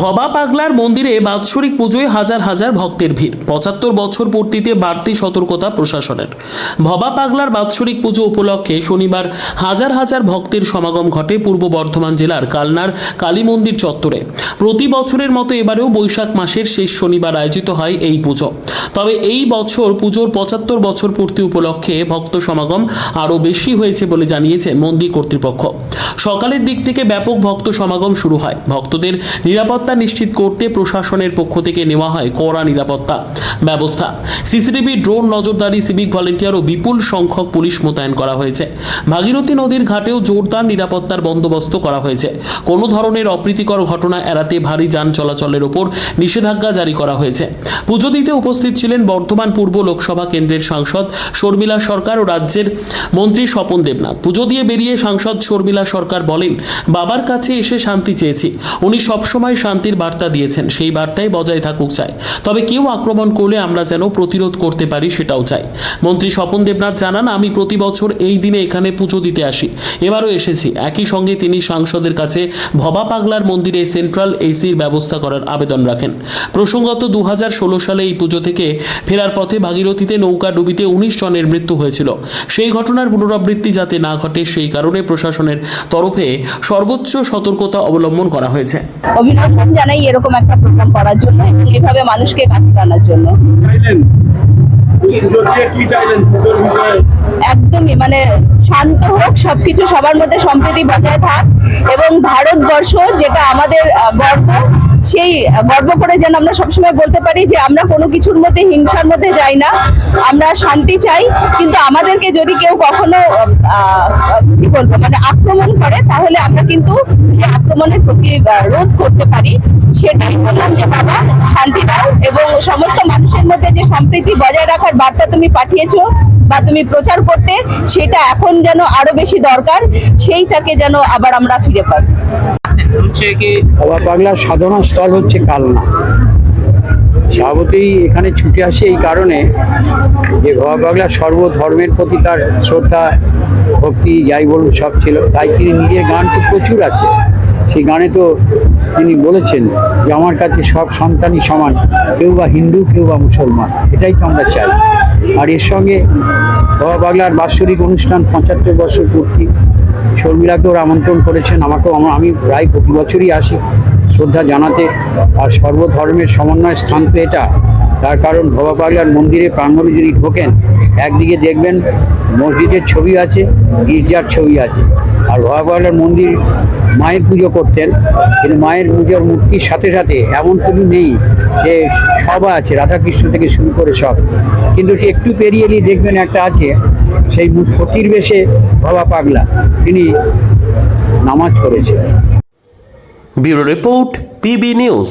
ভবা পাগলার মন্দিরে বাৎসরিক পুজোয় হাজার হাজার ভক্তের ভিড়। পঁচাত্তর বছর পূর্তিতে বাড়তি সতর্কতা প্রশাসনের। ভবা পাগলার বাৎসরিক পুজো উপলক্ষে শনিবার হাজার হাজার ভক্তের সমাগম ঘটে পূর্ব বর্ধমান জেলার কালনার কালী মন্দির চত্বরে। প্রতি বছরের মতো এবারেও বৈশাখ মাসের শেষ শনিবার আয়োজিত হয় এই পুজো। তবে এই বছর পুজোর পঁচাত্তর বছর পূর্তি উপলক্ষে ভক্ত সমাগম আরও বেশি হয়েছে বলে জানিয়েছে মন্দির কর্তৃপক্ষ। সকালের দিক থেকে ব্যাপক ভক্ত সমাগম শুরু হয়। ভক্তদের নিরাপত্তা নিশ্চিত করতে প্রশাসনের পক্ষ থেকে নেওয়া হয় কড়া নিরাপত্তা ব্যবস্থা। সিসিটিভি, ড্রোন নজরদারি, সিভিক ভলেন্টিয়ার ও বিপুল সংখ্যক পুলিশ মোতায়েন করা হয়েছে। ভাগীরথী নদীর ঘাটেও জোরদার নিরাপত্তার বন্দোবস্ত করা হয়েছে। কোনো ধরনের অপ্রীতিকর ঘটনা এড়াতে ভারী যান চলাচলের ওপর নিষেধাজ্ঞা জারি করা হয়েছে। পুজো দিতে উপস্থিত ছিলেন বর্ধমান পূর্ব লোকসভা কেন্দ্রের সাংসদ শর্মিলা সরকার ও রাজ্যের মন্ত্রী স্বপন দেবনাথ। পুজো দিয়ে বেরিয়ে সাংসদ শর্মিলা সরকার বলেন, বাবার কাছে এসে শান্তি চেয়েছি। উনি সবসময় শান্তির বার্তা দিয়েছেন, সেই বার্তাই বজায় থাকুক চাই। তবে কেউ আক্রমণ করলে আমরা যেন প্রতিরোধ করতে পারি সেটাও চাই। মন্ত্রী স্বপন দেবনাথ জানান, আমি প্রতি বছর এই দিনে এখানে পুজো দিতে আসি। এবারও এসেছি। একই সঙ্গে তিনি সাংসদের কাছে ভবা পাগলার মন্দিরে সেন্ট্রাল এসির ব্যবস্থা করার আবেদন রাখেন। প্রসঙ্গত দু হাজার ষোলো সালে এই পুজো থেকে ফেরার পথে ভাগীরথীতে নৌকা ডুবিতে উনিশ জনের মৃত্যু হয়েছিল। সেই ঘটনার পুনরাবৃত্তি যাতে না ঘটে সেই কারণে প্রশাসনের তরফে সর্বোচ্চ সতর্কতা অবলম্বন করা হয়েছে। অভিনন্দন জানাই এরকম একটা প্রোগ্রাম করার জন্য এবং এভাবে মানুষকে কাছে টানার জন্য। একদমই মানে শান্ত হোক সবকিছু সবার মধ্যে সম্প্রীতি বজায় থাক এবং ভারতবর্ষ যেটা আমাদের গর্ব সেই গর্ব করে যেন আমরা সবসময় বলতে পারি যে আমরা কোনো কিছুর মধ্যে হিংসার মধ্যে যাই না। আমরা শান্তি চাই কিন্তু আমাদেরকে যদি কেউ কখনো বলব মানে আক্রমণ করে, তাহলে আমরা কিন্তু সেই আক্রমণের প্রতি রোধ করতে পারি। সেটাই বললাম যে বাবা, শান্তি দাও এবং সমস্ত মানুষের মধ্যে যে সম্প্রীতি বজায় রাখার বার্তা তুমি পাঠিয়েছো বা তুমি প্রচার করতে, সেটা এখন যেন আরও বেশি দরকার, সেইটাকে যেন আবার আমরা ফিরে পাই। বাবা পাগলার সাধনা স্থল হচ্ছে কালনা। স্বাভাবিকই এখানে ছুটে আসে এই কারণে যে বাবা পাগলা সর্বধর্মের প্রতি তার শ্রদ্ধা ভক্তি, যাই বলুন, সব ছিল। তাই তিনি নিজের গান তো প্রচুর আছে। সেই গানে তো তিনি বলেছেন যে, আমার কাছে সব সন্তানই সমান, কেউ বা হিন্দু, কেউ বা মুসলমান। এটাই তো আমরা চাই। আর এর সঙ্গে বাবা পাগলার বাৎসরিক অনুষ্ঠান পঁচাত্তর বছর পূর্তি। শর্মিলাকেও আমন্ত্রণ করেছেন। আমাকেও আমা- আমি প্রায় প্রতি বছরই আসি শ্রদ্ধা জানাতে। আর সর্বধর্মের সমন্বয় স্থান তো এটা। তার কারণ ভবা পাগলার মন্দিরে প্রাঙ্গণে যদি ঢোকেন, একদিকে দেখবেন মসজিদের ছবি আছে, গির্জার ছবি আছে। আর ভবা পাগলার মন্দির মায়ের পুজো করতেন, কিন্তু মায়ের পুজোর মূর্তির সাথে সাথে এমন কিছু নেই যে সব আছে, রাধাকৃষ্ণ থেকে শুরু করে সব। কিন্তু একটু পেরিয়ে এলেই দেখবেন একটা আছে, সেই ফকির বেশে ভবা পাগলা তিনি নামাজ পড়েছেন। Bureau report, PB news.